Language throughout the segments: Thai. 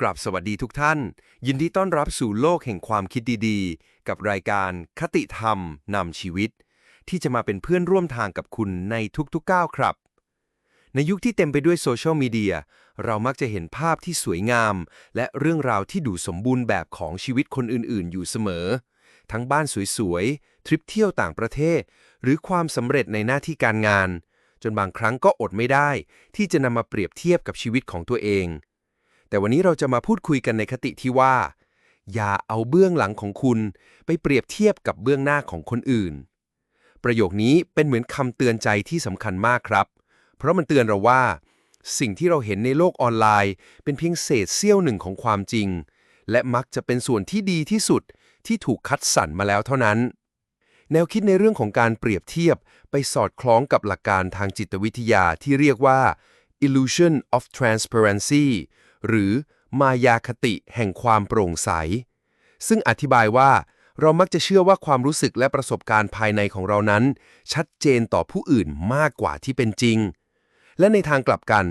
กราบสวัสดีทุกท่าน ยินดีต้อนรับสู่โลกแห่งความคิดดีๆ กับรายการคติธรรมนำชีวิต ที่จะมาเป็นเพื่อนร่วมทางกับคุณในทุกๆก้าวครับ ในยุคที่เต็มไปด้วยโซเชียลมีเดียเรามักจะเห็นภาพที่สวยงาม และเรื่องราวที่ดูสมบูรณ์แบบของชีวิตคนอื่นๆ อยู่เสมอ ทั้งบ้านสวยๆทริปเที่ยวต่างประเทศ หรือความสำเร็จในหน้าที่การงาน จนบางครั้งก็อดไม่ได้ ที่จะนำมาเปรียบเทียบกับชีวิตของตัวเอง แต่วันนี้เราจะมาพูดคุยกันในคติที่ว่า อย่าเอาเบื้องหลังของคุณ ไปเปรียบเทียบกับเบื้องหน้าของคนอื่น ประโยคนี้เป็นเหมือนคำเตือนใจที่สำคัญมากครับ เพราะมันเตือนเราว่า สิ่งที่เราเห็นในโลกออนไลน์ เป็นเพียงเศษเสี้ยวหนึ่งของความจริง และมักจะเป็นส่วนที่ดีที่สุดที่ถูกคัดสรรมาแล้วเท่านั้น แนวคิดในเรื่องของการเปรียบเทียบไปสอดคล้องกับหลักการทางจิตวิทยาที่เรียกว่า illusion of transparency หรือมายาคติแห่งความโปร่งใส ซึ่งอธิบายว่า เรามักจะเชื่อว่าความรู้สึกและประสบการณ์ภายในของเรานั้น ชัดเจนต่อผู้อื่นมากกว่าที่เป็นจริง และในทางกลับกัน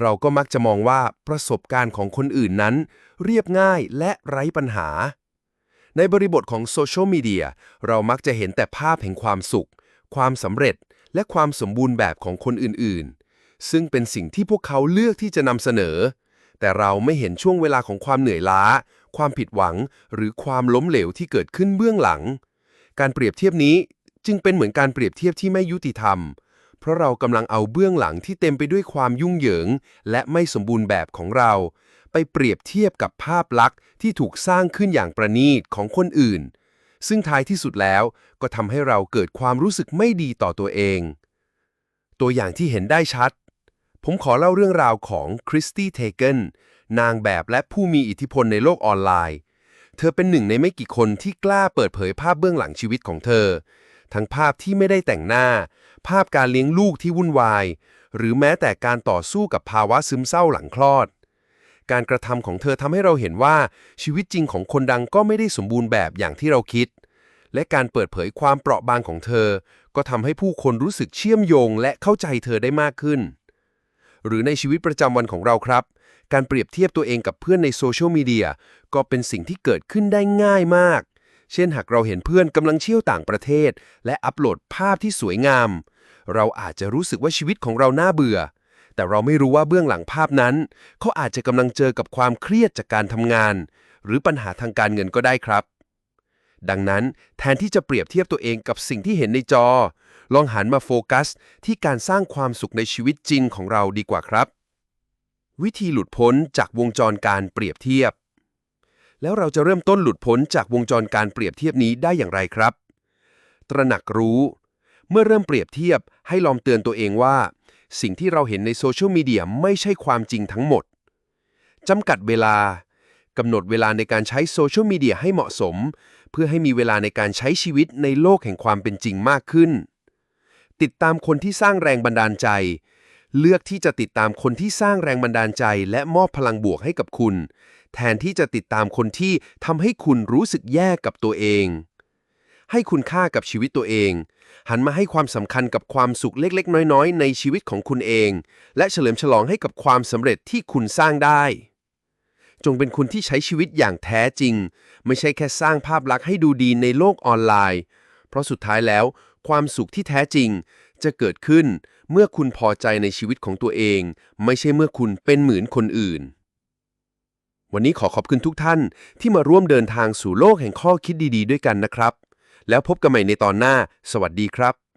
เราก็มักจะมองว่าประสบการณ์ของคนอื่นนั้น เรียบง่ายและไร้ปัญหา ในบริบทของโซเชียลมีเดียเรามักจะเห็นแต่ภาพแห่งความสุข ความสำเร็จ และความสมบูรณ์แบบของคนอื่นๆ ซึ่งเป็นสิ่งที่พวกเขาเลือกที่จะนำเสนอ แต่เราไม่เห็นช่วงเวลาของความเหนื่อยล้า ความผิดหวัง หรือความล้มเหลวที่เกิดขึ้นเบื้องหลัง การเปรียบเทียบนี้จึงเป็นเหมือนการเปรียบเทียบที่ไม่ยุติธรรม เพราะเรากำลังเอาเบื้องหลังที่เต็มไปด้วยความยุ่งเหยิง และไม่สมบูรณ์แบบของเรา ไปเปรียบเทียบกับภาพลักษณ์ที่ถูกสร้างขึ้นอย่างประณีตของคนอื่น ซึ่งท้ายที่สุดแล้วก็ทำให้เราเกิดความรู้สึกไม่ดีต่อตัวเอง ตัวอย่างที่เห็นได้ชัด ผมขอเล่าเรื่องราวของคริสตี้เทเกนนางแบบและผู้มีอิทธิพลในโลกออนไลน์ เธอเป็นหนึ่งในไม่กี่คนที่กล้าเปิดเผยภาพเบื้องหลังชีวิตของเธอ ทั้งภาพที่ไม่ได้แต่งหน้า ภาพการเลี้ยงลูกที่วุ่นวาย หรือแม้แต่การต่อสู้กับภาวะซึมเศร้าหลังคลอด การกระทำของเธอทำให้เราเห็นว่าชีวิตจริงของคนดังก็ไม่ได้สมบูรณ์แบบอย่างที่เราคิด และการเปิดเผยความเปราะบางของเธอ ก็ทำให้ผู้คนรู้สึกเชื่อมโยงและเข้าใจเธอได้มากขึ้น หรือในชีวิตประจำวันของเราครับ การเปรียบเทียบตัวเองกับเพื่อนในโซเชียลมีเดียก็เป็นสิ่งที่เกิดขึ้นได้ง่ายมาก เช่นหากเราเห็นเพื่อนกำลังเที่ยวต่างประเทศ และอัปโหลดภาพที่สวยงาม เราอาจจะรู้สึกว่าชีวิตของเราน่าเบื่อ แต่เราไม่รู้ว่าเบื้องหลังภาพนั้น เขาอาจจะกำลังเจอกับความเครียดจากการทำงาน หรือปัญหาทางการเงินก็ได้ครับ ดังนั้นแทนที่จะเปรียบเทียบตัวเองกับสิ่งที่เห็นในจอ ลองหันมาโฟกัส ที่การสร้างความสุขในชีวิตจริงของเราดีกว่าครับ วิธีหลุดพ้นจากวงจรการเปรียบเทียบ แล้วเราจะเริ่มต้นหลุดพ้นจากวงจรการเปรียบเทียบนี้ได้อย่างไรครับ ตระหนักรู้ เมื่อเริ่มเปรียบเทียบให้ลองเตือนตัวเองว่า สิ่งที่เราเห็นในโซเชียลมีเดียไม่ใช่ความจริงทั้งหมดจำกัดเวลากำหนดเวลาในการใช้โซเชียลมีเดียให้เหมาะสม เพื่อให้มีเวลาในการใช้ชีวิตในโลกแห่งความเป็นจริงมากขึ้น ติดตามคนที่สร้างแรงบันดาลใจ เลือกที่จะติดตามคนที่สร้างแรงบันดาลใจ และมอบพลังบวกให้กับคุณ แทนที่จะติดตามคนที่ทำให้คุณรู้สึกแย่กับตัวเอง ให้คุณค่ากับชีวิตตัวเอง หันมาให้ความสำคัญกับความสุขเล็กๆ น้อยๆ ในชีวิตของคุณเอง และเฉลิมฉลองให้กับความสำเร็จที่คุณสร้างได้จงเป็นคุณที่ใช้ชีวิตอย่างแท้จริง ไม่ใช่แค่สร้างภาพลักษณ์ให้ดูดีในโลกออนไลน์ เพราะสุดท้ายแล้ว ความสุขที่แท้จริง จะเกิดขึ้นเมื่อคุณพอใจในชีวิตของตัวเอง ไม่ใช่เมื่อคุณเป็นเหมือนคนอื่น วันนี้ขอขอบคุณทุกท่านที่มาร่วมเดินทางสู่โลกแห่งข้อคิดดี ๆ ด้วยกันนะครับ แล้วพบกันใหม่ในตอนหน้า สวัสดีครับ